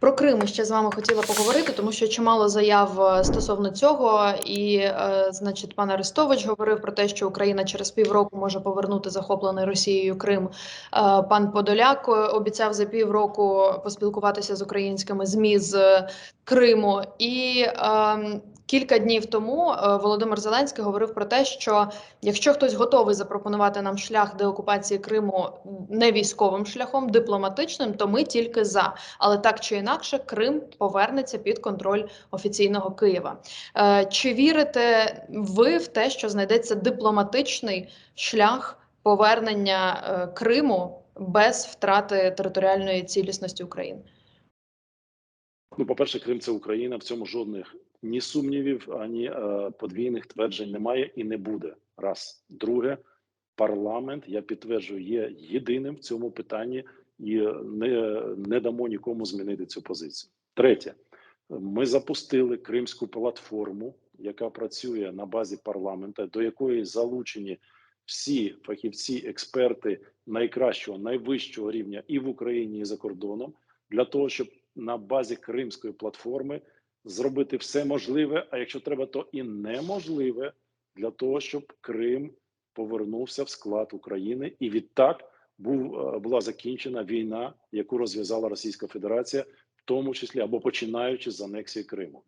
Про Крим ще з вами хотіла поговорити, тому що чимало заяв е, стосовно цього. І, е, значить, пан Арестович говорив про те, що Україна через півроку може повернути захоплений Росією Крим. Е, пан Подоляк е, обіцяв за півроку поспілкуватися з українськими змі з Криму. І е, кілька днів тому е, Володимир Зеленський говорив про те, що якщо хтось готовий запропонувати нам шлях деокупації Криму не військовим шляхом, дипломатичним, то ми тільки за. Але так чи інакше, Крим повернеться під контроль офіційного Києва. Е, Чи вірите ви в те, що знайдеться дипломатичний шлях повернення е, Криму без втрати територіальної цілісності України? Ну, по-перше, Крим це Україна. В цьому жодних ні сумнівів, ані е, подвійних тверджень немає і не буде. Раз. Друге, парламент, я підтверджую, є єдиним в цьому питанні і не, не дамо нікому змінити цю позицію. Третє, ми запустили Кримську платформу, яка працює на базі парламента, до якої залучені всі фахівці, експерти найкращого, найвищого рівня і в Україні, і за кордоном, для того, щоб на базі Кримської платформи зробити все можливе, а якщо треба, то і неможливе для того, щоб Крим повернувся в склад України, і відтак був е, була закінчена війна, яку розв'язала Російська Федерація, в тому числі або починаючи з анексії Криму.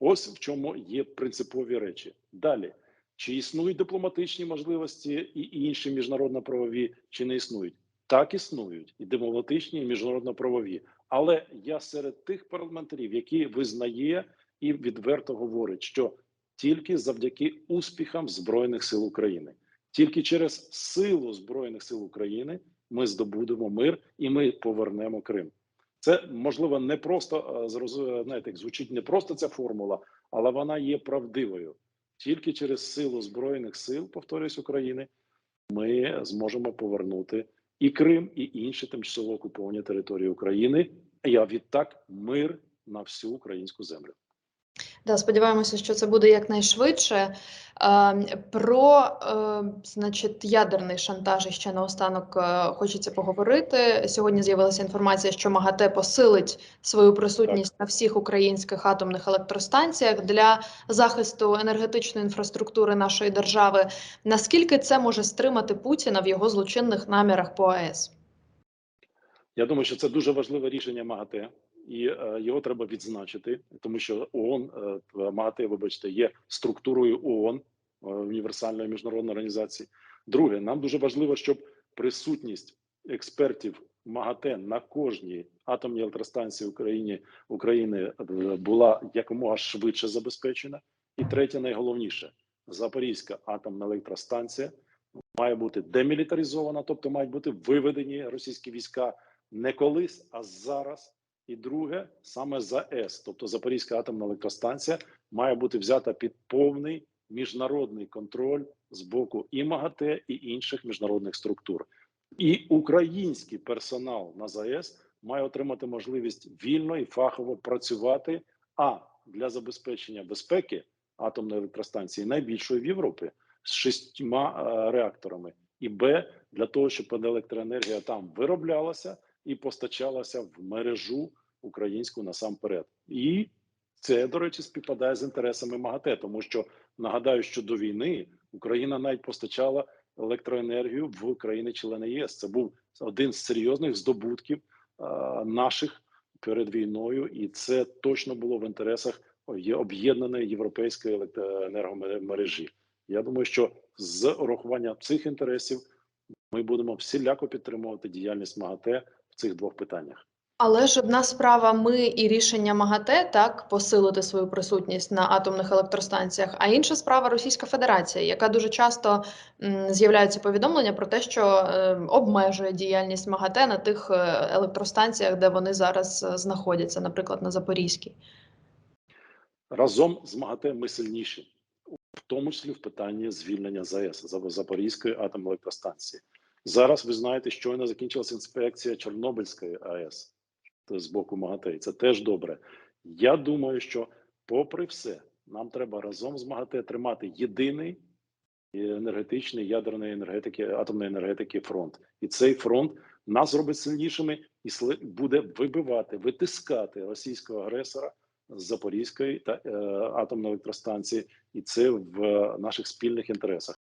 Ось в чому є принципові речі. Далі чи існують дипломатичні можливості і інші міжнародно-правові, чи не існують? Так існують і дипломатичні, і міжнародно-правові. Але я серед тих парламентарів, які визнає і відверто говорить, що тільки завдяки успіхам збройних сил України, тільки через силу збройних сил України ми здобудемо мир і ми повернемо Крим. Це можливо не просто е, знаєте, як звучить не просто ця формула, але вона є правдивою. Тільки через силу збройних сил, повторюсь, України, ми зможемо повернути і Крим, і інші тимчасово окуповані території України. А відтак мир на всю українську землю. Да, сподіваємося, що це буде якнайшвидше. Е, Про е, значить, ядерний шантаж ще наостанок е, хочеться поговорити. Сьогодні з'явилася інформація, що МАГАТЕ посилить свою присутність на всіх українських атомних електростанціях для захисту енергетичної інфраструктури нашої держави. Наскільки це може стримати Путіна в його злочинних намірах по АЕС? Я думаю, що це дуже важливе рішення МАГАТЕ, і е, його треба відзначити, тому що ООН, е, МАГАТЕ, вибачте, є структурою ООН, е, універсальної міжнародної організації. Друге, нам дуже важливо, щоб присутність експертів МАГАТЕ на кожній атомній електростанції України е, була якомога швидше забезпечена. І третє, найголовніше, Запорізька атомна електростанція має бути демілітаризована, тобто мають бути виведені російські війська не колись, а зараз. І друге, саме ЗАЕС, тобто Запорізька атомна електростанція, має бути взята під повний міжнародний контроль з боку і МАГАТЕ, і інших міжнародних структур. І український персонал на ЗАЕС має отримати можливість вільно і фахово працювати. А для забезпечення безпеки атомної електростанції найбільшої в Європі з шістьма е, реакторами, і Б для того, щоб електроенергія там вироблялася і постачалася в мережу українську насамперед. І це, до речі, співпадає з інтересами МАГАТЕ, тому що нагадаю, що до війни Україна навіть постачала електроенергію в країни-члени ЄС. Це був один з серйозних здобутків е, наших перед війною, і це точно було в інтересах об'єднаної європейської електроенергомережі. Я думаю, що з урахуванням цих інтересів ми будемо всіляко підтримувати діяльність МАГАТЕ в цих двох питаннях. Але ж одна справа ми і рішення МАГАТЕ так посилити свою присутність на атомних електростанціях, а інша справа Російська Федерація, яка дуже часто м, з'являються повідомлення про те, що е, обмежує діяльність МАГАТЕ на тих е, електростанціях, де вони зараз е, знаходяться, наприклад, на Запорізькій. Разом з МАГАТЕ ми сильніші, в тому числі в питанні звільнення ЗАЕС Зап- Запорізької атомної електростанції. Зараз ви знаєте, щойно закінчилася інспекція Чорнобильської АЕС з боку МАГАТЕ. Це теж добре. Я думаю, що, попри все, нам треба разом з МАГАТЕ тримати єдиний енергетичний ядерної енергетики, атомної енергетики фронт. І цей фронт нас зробить сильнішими і буде вибивати, витискати російського агресора з Запорізької та е, атомної електростанції, і це в е, наших спільних інтересах.